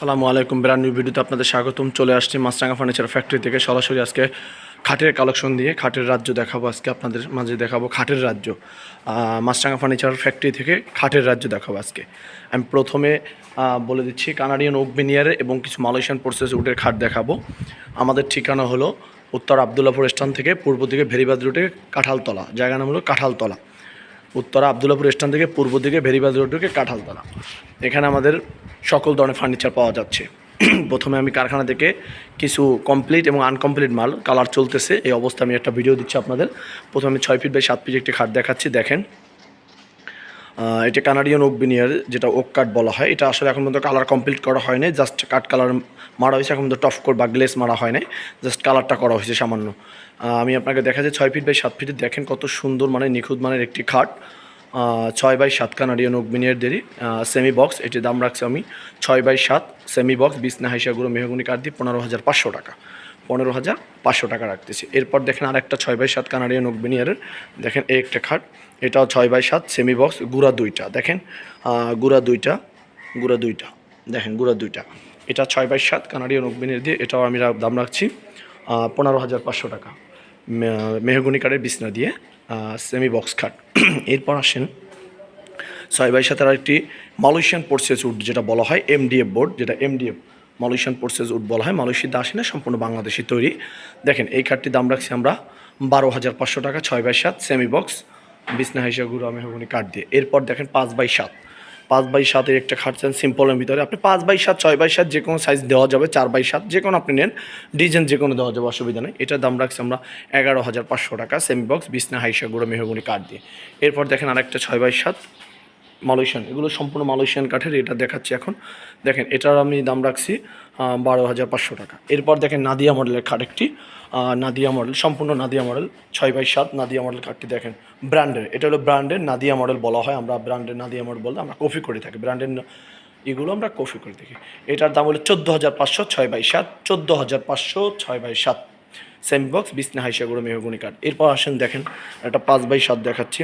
সালামু আলাইকুম। Brand new ভিডিওতে আপনাদের স্বাগতম। চলে আসছি মাছরাঙা ফার্নিচার ফ্যাক্টরি থেকে। সরাসরি আজকে খাটের কালেকশন দিয়ে খাটের রাজ্য দেখাবো। আজকে আপনাদের মাঝে দেখাবো খাটের রাজ্য। মাছরাঙা ফার্নিচার ফ্যাক্টরি থেকে খাটের রাজ্য দেখাবো আজকে। আমি প্রথমে বলে দিচ্ছি, কানাডিয়ান ওক বিনিয়ারের এবং কিছু মালয়েশিয়ান প্রসেস উটের খাট দেখাবো। আমাদের ঠিকানা হলো উত্তর আবদুল্লাপুর স্থান থেকে পূর্ব দিকে ভেরিবাদ রুটে কাঁঠালতলা। জায়গা নাম হলো কাঁঠালতলা। উত্তরা আবদুল্লাপুর স্টেশন থেকে পূর্ব দিকে ভেরিবাজ রোড ঢুকে কাঁঠালতলা। এখানে আমাদের সকল ধরনের ফার্নিচার পাওয়া যাচ্ছে। প্রথমে আমি কারখানা থেকে কিছু কমপ্লিট এবং আনকমপ্লিট মাল কালার চলতেছে। এই অবস্থা আমি একটা ভিডিও দিচ্ছি আপনাদের। প্রথমে ছয় ফিট বাই সাত ফিট একটি খাট দেখাচ্ছি, দেখেন। এটা কানাডিয়ান ওক বিনিয়ার যেটা ওক কাট বলা হয়, এটা আসলে এখন পর্যন্ত কালার কমপ্লিট করা হয়নি জাস্ট কাট কালার মারা হয়েছে, এখন পর্যন্ত টফ কোট বা গ্লেস মারা হয় নাই জাস্ট কালারটা করা হয়েছে সামান্য। আমি আপনাকে দেখা যায় ছয় ফিট বাই সাত ফিটে দেখেন কত সুন্দর মানে নিখুঁত মানের একটি খাট। ছয় বাই সাত কানাডিয়ান ওক বিনিয়ার দেরি সেমি বক্স এটির দাম রাখছি আমি ছয় বাই সাত সেমি বক্স বিছনা হাইসাগুলো মেহগুনি কাঠ দিয়ে পনেরো হাজার পাঁচশো টাকা। পনেরো হাজার পাঁচশো টাকা রাখতেছি। এরপর দেখেন আরেকটা ছয় বাই সাত কানাডিয়ান ওক বিনিয়ারের দেখেন এই একটা খাট। এটাও ছয় বাই সাত সেমি বক্স গুড়া দুইটা, দেখেন। গুড়া দুইটা গুড়া দুইটা, দেখেন, গুড়া দুইটা। এটা ছয় বাই সাত কানাডিয়ান বিনিয়ার দিয়ে, এটাও আমি দাম রাখছি পনেরো হাজার পাঁচশো টাকা। মেহগুনি কাঠের বিছনা দিয়ে সেমি বক্স খাট। এরপর আসেন, ছয় বাই সাতের একটি মালয়েশিয়ান পোর্সেস উড যেটা বলা হয় এমডিএফ বোর্ড যেটা এমডিএফ মালয়েশিয়ান পোর্সেস উড বলা হয়। মালয়েশিয়াতে আসে না, সম্পূর্ণ বাংলাদেশি তৈরি। দেখেন, এই কাঠটির দাম রাখছি আমরা বারো হাজার পাঁচশো টাকা, ছয় বাই সাত সেমি বক্স বিছনা হাইসা গুঁড়ো মেহগুনি কাঠ দিয়ে। এরপর দেখেন পাঁচ বাই সাত। পাঁচ বাই সাতের একটা খাটছেন সিম্পলের ভিতরে। আপনি পাঁচ বাই সাত, ছয় বাই সাত যে কোনো সাইজ দেওয়া যাবে, চার বাই সাত, যে কোনো আপনি নেন। ডিজাইন যে কোনো দেওয়া যাবে, অসুবিধা নেই। এটার দাম রাখছি আমরা এগারো হাজার পাঁচশো টাকা সেমি বক্স বিছনা হাইসা গুঁড়ো মেহগুনি কাঠ দিয়ে। এরপর দেখেন আরেকটা ছয় বাই সাত মালয়েশিয়ান এগুলো সম্পূর্ণ মালয়েশিয়ান কাঠের, এটা দেখাচ্ছি এখন। দেখেন, এটার আমি দাম রাখছি বারো হাজার পাঁচশো টাকা। এরপর দেখেন নাদিয়া মডেলের খাট একটি। নাদিয়া মডেল, সম্পূর্ণ নাদিয়া মডেল, ছয় বাই সাত নাদিয়া মডেল খাটটি দেখেন। ব্র্যান্ডের, এটা হলো ব্র্যান্ডের নাদিয়া মডেল বলা হয়, আমরা ব্র্যান্ডের নাদিয়া মডেল বলতে আমরা কফি করে থাকি। ব্র্যান্ডের এগুলো আমরা কফি করে থাকি। এটার দাম হলো চোদ্দ হাজার পাঁচশো ছয় বাই সাত, চোদ্দ হাজার পাঁচশো ছয় বাই সাত। সেমি বক্স বিছনা হাইসাগুড়ো মেহগুনি কাঠ এরপর আসেন দেখেন, একটা পাঁচ বাই সাত দেখাচ্ছি।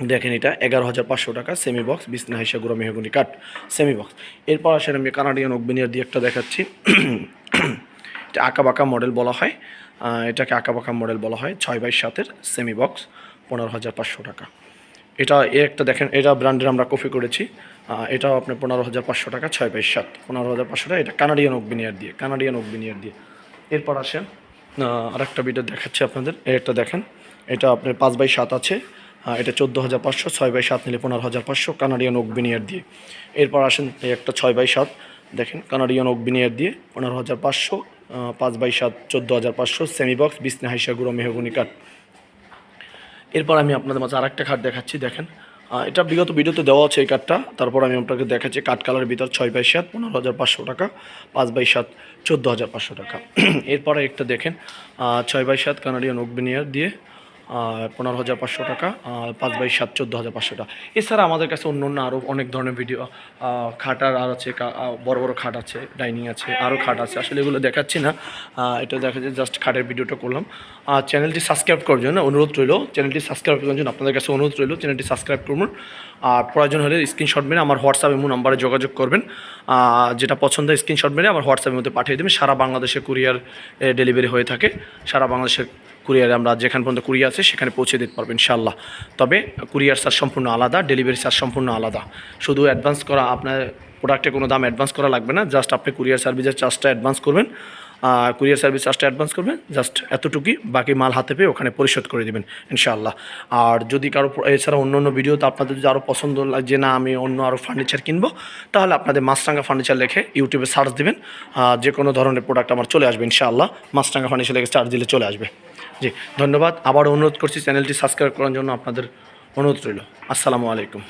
দেখেন এটা এগারো হাজার পাঁচশো টাকা সেমি বক্স বিছনা হিসা গুঁড়ো মেহগুনি কাঠ সেমি বক্স এরপর আসেন আমি কানাডিয়ান অগ্বিনিয়ার দিয়ে একটা দেখাচ্ছি। এটা আঁকা বাঁকা মডেল বলা হয়। এটাকে আঁকা বাঁকা মডেল বলা হয় ছয় বাই সাতের সেমি বক্স পনেরো হাজার পাঁচশো টাকা। এটা এ একটা দেখেন এটা ব্র্যান্ডের আমরা কপি করেছি। এটাও আপনার পনেরো হাজার পাঁচশো টাকা ছয় বাই সাত পনেরো হাজার পাঁচশো টাকা। এটা কানাডিয়ান অগ্বিনিয়ার দিয়ে কানাডিয়ান অগ্বিনিয়ার দিয়ে। এরপর আসেন আহ, আরেকটা ভিডিও দেখাচ্ছি আপনাদের। একটা দেখেন এটা আপনার পাঁচ বাই সাত আছে। এটা চোদ্দ হাজার পাঁচশো, ছয় বাই সাত নিলে পনেরো হাজার পাঁচশো কানাডিয়ান বিনিয়ার দিয়ে। এরপর আসেন এই একটা ছয় বাই সাত, দেখেন, কানাডিয়ান বিনিয়ার দিয়ে পনেরো হাজার পাঁচশো পাঁচ বাই সাত চোদ্দ হাজার পাঁচশো সেমি বক্স বিছনা, হাইসা, গুঁড়ো, মেহগুনি কাঠ। এরপর আমি আপনাদের মাঝে আরেকটা খাট দেখাচ্ছি, দেখেন। এটা বিগত ভিডিওতে দেওয়া আছে এই কাঠটা। তারপর আমি আপনাকে দেখাচ্ছি কাঠ কালারের ভিতর ছয় বাই সাত, পনেরো হাজার পাঁচশো টাকা, পাঁচ বাই সাত চোদ্দ হাজার পাঁচশো টাকা। এরপরে একটা দেখেন ছয় বাই সাত কানাডিয়ান ওকবিনিয়ার দিয়ে পনেরো হাজার পাঁচশো টাকা পাঁচ বাই সাত চোদ্দ হাজার পাঁচশো টাকা। এছাড়া আমাদের কাছে অন্য অন্য আরও অনেক ধরনের ভিডিও আহ, খাট আর আছে বড় বড় খাট আছে ডাইনিং আছে আরও খাট আছে। আসলে এগুলো দেখাচ্ছি না এটা দেখা যায় জাস্ট খাটের ভিডিওটা করলাম। আর চ্যানেলটি সাবস্ক্রাইব করার জন্য অনুরোধ রইল চ্যানেলটি সাবস্ক্রাইব করার জন্য আপনাদের কাছে অনুরোধ রইল চ্যানেলটি সাবস্ক্রাইব করুন। আর প্রয়োজন হলে স্ক্রিনশট মেরে আমার হোয়াটসঅ্যাপ এবং নাম্বারে যোগাযোগ করবেন। যেটা পছন্দ স্ক্রিনশট মেরে আমার হোয়াটসঅ্যাপের মধ্যে পাঠিয়ে দেবেন। সারা বাংলাদেশে কুরিয়ার ডেলিভারি হয়ে থাকে। সারা বাংলাদেশের কুরিয়ারে আমরা যেখান পর্যন্ত কুরিয়ার আছে, সেখানে পৌঁছে দিতে পারব ইনশাল্লাহ তবে কুরিয়ার চার্জ সম্পূর্ণ আলাদা, ডেলিভারি চার্জ সম্পূর্ণ আলাদা। শুধু অ্যাডভান্স করা, আপনার প্রোডাক্টে কোনো দাম অ্যাডভান্স করা লাগবে না জাস্ট আপনি কুরিয়ার সার্ভিসের চার্জটা অ্যাডভান্স করবেন। কুরিয়ার সার্ভিস চার্জটা অ্যাডভান্স করবেন জাস্ট এতটুকুই, বাকি মাল হাতে পেয়ে ওখানে পরিশোধ করে দেবেন ইনশাআল্লাহ। আর যদি কারও এছাড়া অন্য অন্য ভিডিওতে আপনাদের যদি আরও পছন্দ লাগে যে না, আমি অন্য আরও ফার্নিচার কিনবো, তাহলে আপনাদের মাছরাঙ্গা ফার্নিচার লিখে ইউটিউবে সার্চ দেবেন। যে কোনো ধরনের প্রোডাক্ট আমার চলে আসবে ইনশাআল্লাহ মাছরাঙ্গা ফার্নিচার লিখে চার্জ দিলে চলে আসবে। জি ধন্যবাদ। আবার অনুরোধ করছি চ্যানেলটি সাবস্ক্রাইব করার জন্য আপনাদের অনুরোধ রইল। আসসালামু আলাইকুম।